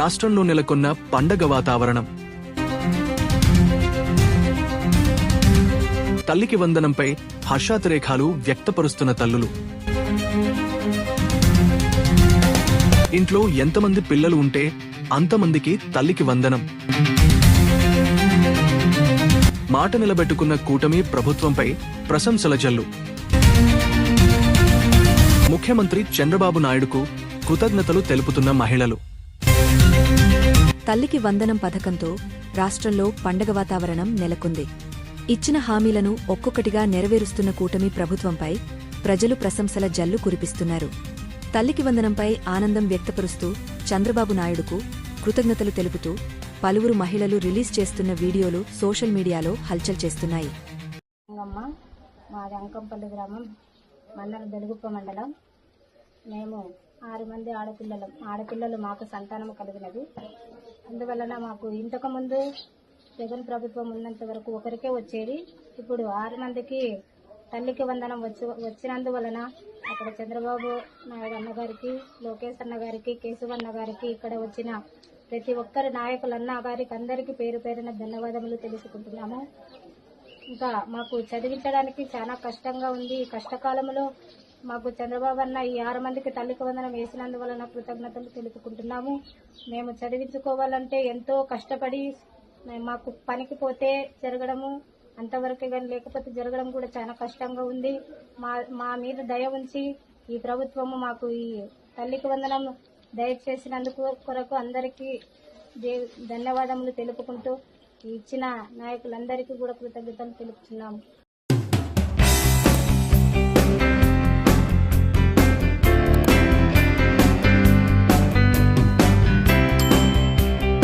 రాష్ట్రంలో నెలకొన్న పండగ వాతావరణం. తల్లికి వందనంపై హర్షాతిరేఖాలు వ్యక్తపరుస్తున్న తల్లులు. ఇంట్లో ఎంతమంది పిల్లలు ఉంటే అంతమందికి తల్లికి వందనం. మాట నిలబెట్టుకున్న కూటమి ప్రభుత్వంపై ప్రశంసల జల్లు. ముఖ్యమంత్రి చంద్రబాబు నాయుడుకు కృతజ్ఞతలు తెలుపుతున్న మహిళలు. తల్లికి వందనం పథకంతో రాష్ట్రంలో పండగ వాతావరణం నెలకొంది. ఇచ్చిన హామీలను ఒక్కొక్కటిగా నెరవేరుస్తున్న కూటమి ప్రభుత్వంపై ప్రజలు ప్రశంసల జల్లు కురిపిస్తున్నారు. తల్లికి వందనంపై ఆనందం వ్యక్తపరుస్తూ చంద్రబాబు నాయుడుకు కృతజ్ఞతలు తెలుపుతూ పలువురు మహిళలు రిలీజ్ చేస్తున్న వీడియోలు సోషల్ మీడియాలో హల్చల్ చేస్తున్నాయి. రంగమ్మ మాది అంకంపల్లి గ్రామం. మండలం బెలుగుప్ప మండలం. మేము ఆరు మంది ఆడపిల్లలు. ఆడపిల్లలు మాకు సంతానం కలిగినది. అందువలన మాకు ఇంతకుముందు జగన్ ప్రభుత్వం ఉన్నంత వరకు ఒకరికే వచ్చేది. ఇప్పుడు ఆరు మందికి తల్లికి వందనం వచ్చి వచ్చినందువలన అక్కడ చంద్రబాబు నాయుడు అన్నగారికి లోకేష్ అన్న గారికి కేశవ్ గారికి ఇక్కడ వచ్చిన ప్రతి ఒక్కరి నాయకులన్న గారికి అందరికీ పేరు పేరున ధన్యవాదములు తెలుసుకుంటున్నాము. ఇంకా మాకు చదివించడానికి చాలా కష్టంగా ఉంది. ఈ కష్టకాలంలో మాకు చంద్రబాబు అన్న ఈ ఆరు మందికి తల్లికి వందనం వేసినందువలన కృతజ్ఞతలు తెలుపుకుంటున్నాము. మేము చదివించుకోవాలంటే ఎంతో కష్టపడి మాకు పనికి పోతే జరగడము అంతవరకే కానీ లేకపోతే జరగడం కూడా చాలా కష్టంగా ఉంది. మా మా మీద దయ ఉంచి ఈ ప్రభుత్వము మాకు ఈ తల్లికి వందనం దయచేసినందుకు కొరకు అందరికీ దే- ధన్యవాదములు తెలుపుకుంటూ ఇచ్చిన నాయకులందరికీ కూడా కృతజ్ఞతలు తెలుపుతున్నాము.